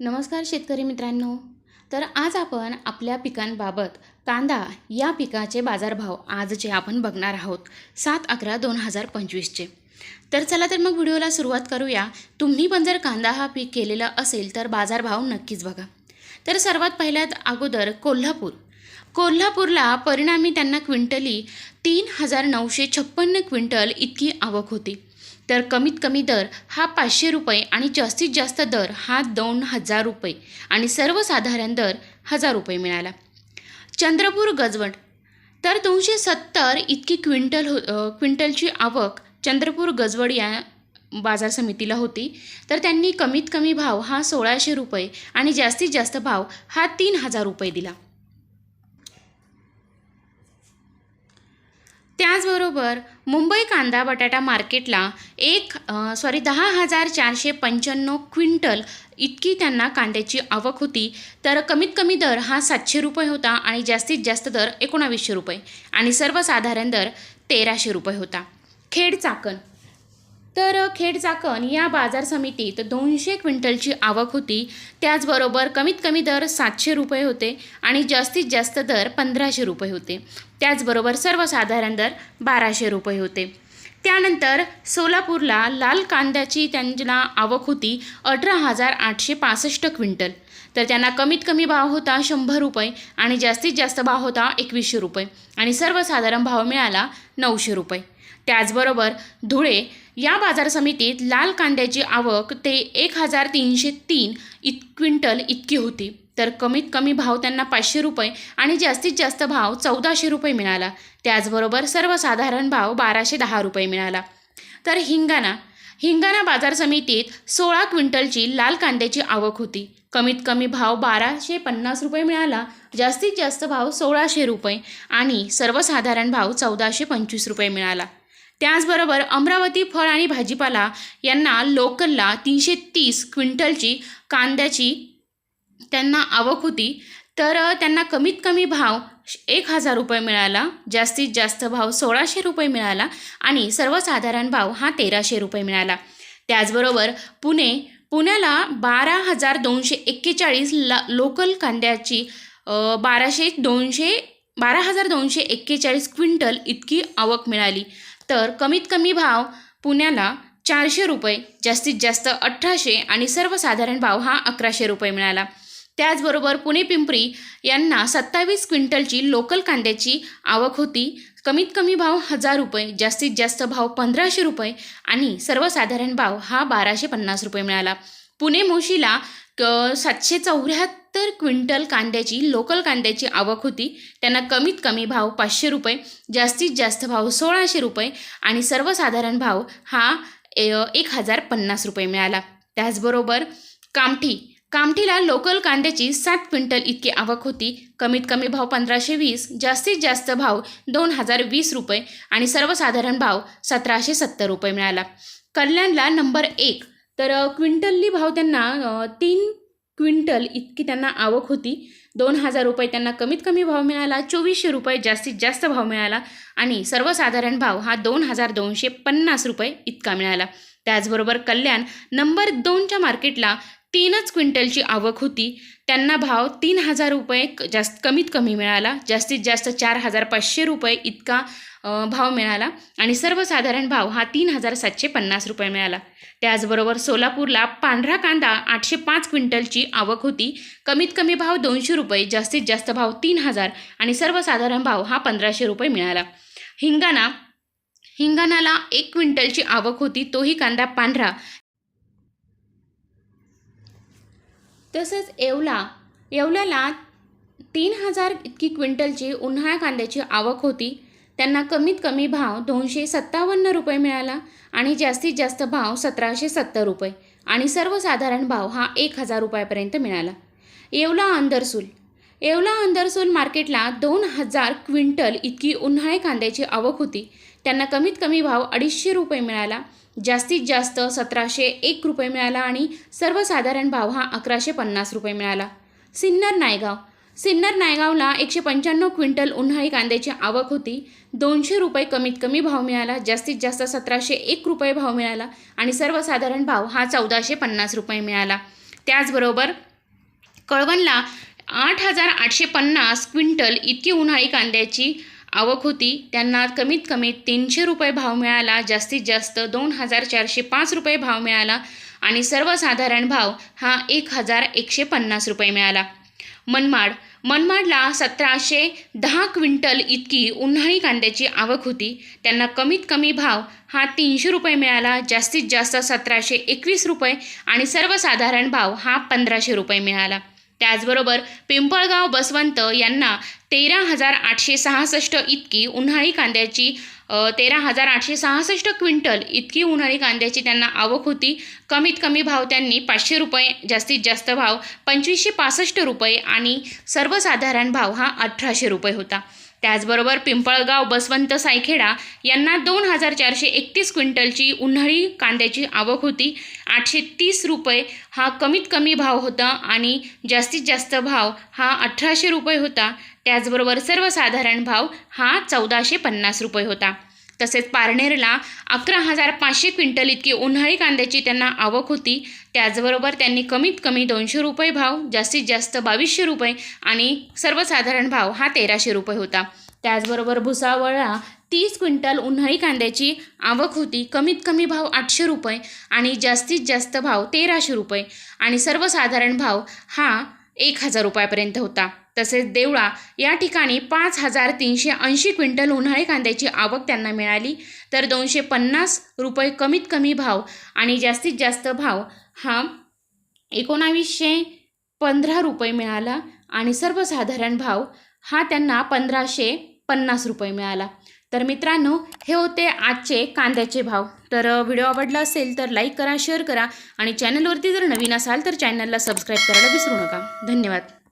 नमस्कार शेतकरी मित्रांनो. तर आज आपण आपल्या पिकांबाबत कांदा या पिकाचे बाजारभाव आजचे आपण बघणार आहोत सात अकरा दोन हजार पंचवीसचे तर चला तर मग व्हिडिओला सुरुवात करूया. तुम्ही पण जर कांदा हा पीक केलेला असेल तर बाजारभाव नक्कीच बघा. तर सर्वात पहिल्यात अगोदर कोल्हापूर. कोल्हापूरला परिणामी त्यांना क्विंटली तीन हजार नऊशे छप्पन्न क्विंटल इतकी आवक होती. तर कमीत कमी दर हा पाचशे रुपये आणि जास्तीत जास्त दर हा दोन हजार रुपये आणि सर्वसाधारण दर हजार रुपये मिळाला. चंद्रपूर गजवट. तर दोनशे सत्तर इतकी क्विंटल हो क्विंटलची आवक चंद्रपूर गजवड या बाजार समितीला होती. तर त्यांनी कमीत कमी भाव हा सोळाशे रुपये आणि जास्तीत जास्त भाव हा तीन हजार रुपये दिला. त्याचबरोबर मुंबई कांदा बटाटा मार्केटला एक सॉरी दहा हजार चारशे पंच्याण्णव क्विंटल इतकी त्यांना कांद्याची आवक होती. तर कमीत कमी दर हा सातशे रुपये होता आणि जास्तीत जास्त दर एकोणावीसशे रुपये आणि सर्वसाधारण दर तेराशे रुपये होता. खेड चाकण. तर खेड चाकण या बाजार समितीत दोनशे क्विंटलची आवक होती. त्याचबरोबर कमीत कमी दर सातशे रुपये होते आणि जास्तीत जास्त दर पंधराशे रुपये होते. त्याचबरोबर सर्वसाधारण दर बाराशे रुपये होते. त्यानंतर सोलापूरला लाल कांद्याची त्यांना आवक होती अठरा हजार आठशे पासष्ट क्विंटल. तर त्यांना कमीत कमी भाव होता शंभर रुपये आणि जास्तीत जास्त भाव होता एकवीसशे रुपये आणि सर्वसाधारण भाव मिळाला नऊशे रुपये. त्याचबरोबर धुळे या बाजार समितीत लाल कांद्याची आवक ते एक हजार तीनशे तीन इत क्विंटल इतकी होती. तर कमीत कमी भाव त्यांना पाचशे रुपये आणि जास्तीत जास्त भाव चौदाशे रुपये मिळाला. त्याचबरोबर सर्वसाधारण भाव बाराशे दहा रुपये मिळाला. तर हिंगाणा. हिंगाणा बाजार समितीत सोळा क्विंटलची लाल कांद्याची आवक होती. कमीत कमी भाव बाराशे पन्नास रुपये मिळाला. जास्तीत जास्त भाव सोळाशे रुपये आणि सर्वसाधारण भाव चौदाशे पंचवीस रुपये मिळाला. त्याचबरोबर अमरावती फळ आणि भाजीपाला यांना लोकलला तीनशे तीस क्विंटलची कांद्याची त्यांना आवक होती. तर त्यांना कमीत कमी भाव एक हजार रुपये मिळाला. जास्तीत जास्त भाव सोळाशे रुपये मिळाला आणि सर्वसाधारण भाव हा तेराशे रुपये मिळाला. त्याचबरोबर पुणे पुण्याला बारा हजार दोनशे एक्केचाळीस ला लोकल कांद्याची बाराशे दोनशे बारा हजार दोनशे एक्केचाळीस क्विंटल इतकी आवक मिळाली. तर कमीत कमी भाव पुण्याला चारशे रुपये जास्तीत जास्त अठराशे आणि सर्वसाधारण भाव हा अकराशे रुपये मिळाला. त्याचबरोबर पुणे पिंपरी यांना सत्तावीस क्विंटलची लोकल कांद्याची आवक होती. कमीत कमी भाव हजार रुपये जास्तीत जास्त भाव पंधराशे रुपये आणि सर्वसाधारण भाव हा बाराशे पन्नास रुपये मिळाला. पुणे मोशीला क सातशे चौऱ्याहत्तर क्विंटल कांद्याची लोकल कांद्याची आवक होती. त्यांना कमीत कमी भाव पाचशे रुपये जास्तीत जास्त भाव सोळाशे रुपये आणि सर्वसाधारण भाव हा ए- एक हजार पन्नास रुपये मिळाला. त्याचबरोबर कामठी कामठीला लोकल कांद्याची सात क्विंटल इतकी आवक होती. कमीत कमी भाव पंधराशे वीस जास्तीत जास्त भाव दोन हजार वीस रुपये आणि सर्वसाधारण भाव सतराशे सत्तर रुपये मिळाला. कल्याणला नंबर एक तर क्विंटलली भाव त्यांना तीन क्विंटल इतकी त्यांना आवक होती. दोन हजार रुपये त्यांना कमीत कमी भाव मिळाला चोवीसशे रुपये जास्तीत जास्त भाव मिळाला आणि सर्वसाधारण भाव हा दोन हजार दोनशे पन्नास रुपये इतका मिळाला. त्याचबरोबर कल्याण नंबर दोनच्या मार्केटला तीनच क्विंटलची आवक होती. त्यांना भाव तीन हजार रुपये क- जास्त कमीत कमी मिळाला. जास्तीत जास्त चार हजार पाचशे रुपये इतका भाव मिळाला आणि सर्वसाधारण भाव हा तीन हजार सातशे पन्नास रुपये मिळाला. त्याचबरोबर सोलापूरला पांढरा कांदा आठशे पाच क्विंटलची आवक होती. कमीत कमी भाव दोनशे रुपये जास्तीत जास्त भाव तीन हजार आणि सर्वसाधारण भाव हा पंधराशे रुपये मिळाला. हिंगाणा हिंगाणाला एक क्विंटलची आवक होती तोही कांदा पांढरा. तसंच येवला येवल्याला तीन हजार इतकी क्विंटलची उन्हाळ्या कांद्याची आवक होती. त्यांना कमीत कमी भाव दोनशे सत्तावन्न रुपये मिळाला आणि जास्तीत जास्त भाव सतराशे सत्तर रुपये आणि सर्वसाधारण भाव हा एक हजार रुपयापर्यंत मिळाला. येवला अंदरसूल येवला अंदरसूल मार्केटला दोन हजार क्विंटल इतकी उन्हाळे कांद्याची आवक होती. त्यांना कमीत कमी भाव अडीचशे रुपये मिळाला जास्तीत जास्त सतराशे एक रुपये मिळाला आणि सर्वसाधारण भाव हा अकराशे पन्नास रुपये मिळाला. सिन्नर नायगाव. सिन्नर नायगावला एकशे पंच्याण्णव क्विंटल उन्हाळी कांद्याची आवक होती. दोनशे रुपये कमीत कमी भाव मिळाला. जास्तीत जास्त सतराशे एक रुपये भाव मिळाला आणि सर्वसाधारण भाव हा चौदाशे पन्नास रुपये मिळाला. त्याचबरोबर कळवणला आठ हजार आठशे पन्नास क्विंटल इतकी उन्हाळी कांद्याची आवक होती. त्यांना कमीत कमी तीनशे रुपये भाव मिळाला. जास्तीत जास्त दोन हजार चारशे पाच रुपये भाव मिळाला आणि सर्वसाधारण भाव हा एक हजार एकशे पन्नास रुपये मिळाला. मनमाड. मनमाडला सतराशे दहा क्विंटल इतकी उन्हाळी कांद्याची आवक होती. त्यांना कमीत कमी भाव हा तीनशे रुपये मिळाला. जास्तीत जास्त सतराशे एकवीस रुपये आणि सर्वसाधारण भाव हा पंधराशे रुपये मिळाला. त्याचबरोबर पिंपळगाव बसवंत यांना तेरा हजार आठशे सहासष्ट इतकी उन्हाळी कांद्याची तेरा हजार आठशे सहासष्ट क्विंटल इतकी उन्हाळी कांद्याची त्यांना आवक होती. कमीत कमी भाव त्यांनी पाचशे रुपये जास्तीत जास्त भाव पंचवीसशे पासष्ट रुपये आणि सर्वसाधारण भाव हा अठराशे रुपये होता. त्याचबरोबर पिंपळगाव बसवंत सायखेडा यांना दोन हजार चारशे एकतीस क्विंटलची उन्हाळी कांद्याची आवक होती. आठशे तीस रुपये हा कमीत कमी भाव होता आणि जास्तीत जास्त भाव हा अठराशे रुपये होता. त्याचबरोबर सर्वसाधारण भाव हा चौदाशे पन्नास रुपये होता. तसेच पारनेरला अकरा हजार पाचशे क्विंटल इतकी उन्हाळी कांद्याची त्यांना आवक होती. त्याचबरोबर त्यांनी कमीत कमी दोनशे रुपये भाव जास्तीत जास्त बावीसशे रुपये आणि सर्वसाधारण भाव हा तेराशे रुपये होता. त्याचबरोबर भुसावळला तीस क्विंटल उन्हाळी कांद्याची आवक होती. कमीत कमी भाव आठशे रुपये आणि जास्तीत जास्त भाव तेराशे रुपये. आणि सर्वसाधारण भाव हा एक हजार रुपयापर्यंत होता. तसेच देवळा या ठिकाणी पाच हजार तीनशे ऐंशी क्विंटल उन्हाळी कांद्याची आवक त्यांना मिळाली. तर दोनशे पन्नास रुपये कमीत कमी भाव आणि जास्तीत जास्त भाव हा एकोणावीसशे पंधरा रुपये मिळाला. आणि सर्वसाधारण भाव हा त्यांना पंधराशे पन्नास रुपये मिळाला. तर मित्रांनो हे होते आजचे कांद्याचे भाव. तर व्हिडिओ आवडला असेल तर लाईक करा शेअर करा आणि चॅनलवरती जर नवीन असाल तर चॅनलला सबस्क्राईब करायला विसरू नका. धन्यवाद.